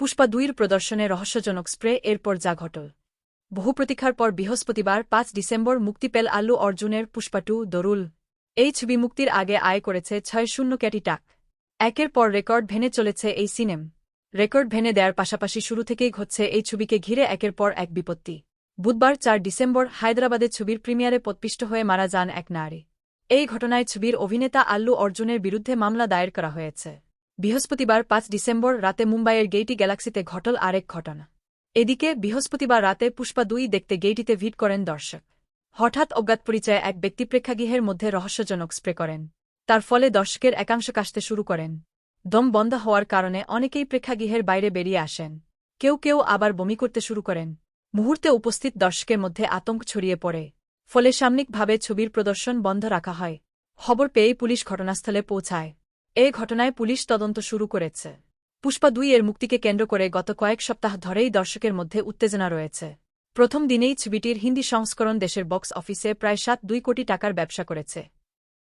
পুষ্পা দুইর প্রদর্শনে রহস্যজনক স্প্রে এরপর যা ঘটল। বহু প্রতীক্ষার পর বৃহস্পতিবার পাঁচ ডিসেম্বর মুক্তি পেল আল্লু অর্জুনের পুষ্পা টু দরুল। এই ছবি মুক্তির আগে আয় করেছে ছয় শূন্য কোটি টাক। একের পর রেকর্ড ভেনে চলেছে এই সিনেম। রেকর্ড ভেনে দেওয়ার পাশাপাশি শুরু থেকেই ঘটছে এই ছবিকে ঘিরে একের পর এক বিপত্তি। বুধবার চার ডিসেম্বর হায়দ্রাবাদে ছবির প্রিমিয়ারে পৎপিষ্ট হয়ে মারা যান এক নারী। এই ঘটনায় ছবির অভিনেতা আল্লু অর্জুনের বিরুদ্ধে মামলা দায়ের করা হয়েছে। বৃহস্পতিবার পাঁচ ডিসেম্বর রাতে মুম্বাইয়ের গেইটি গ্যালাক্সিতে ঘটল আরেক ঘটনা। এদিকে বৃহস্পতিবার রাতে পুষ্পা দুই দেখতে গেইটিতে ভিড় করেন দর্শক। হঠাৎ অজ্ঞাত পরিচয়ে এক ব্যক্তি প্রেক্ষাগৃহের মধ্যে রহস্যজনক স্প্রে করেন। তার ফলে দর্শকের একাংশ কাশতে শুরু করেন। দম বন্ধ হওয়ার কারণে অনেকেই প্রেক্ষাগৃহের বাইরে বেরিয়ে আসেন। কেউ কেউ আবার বমি করতে শুরু করেন। মুহূর্তে উপস্থিত দর্শকের মধ্যে আতঙ্ক ছড়িয়ে পড়ে। ফলে সাময়িকভাবে ছবির প্রদর্শন বন্ধ রাখা হয়। খবর পেয়েই পুলিশ ঘটনাস্থলে পৌঁছায়। এ ঘটনায় পুলিশ তদন্ত শুরু করেছে। পুষ্পা দুই এর মুক্তিকে কেন্দ্র করে গত কয়েক সপ্তাহ ধরেই দর্শকের মধ্যে উত্তেজনা রয়েছে। প্রথম দিনেই ছবিটির হিন্দি সংস্করণ দেশের বক্স অফিসে প্রায় সাত দুই কোটি টাকার ব্যবসা করেছে।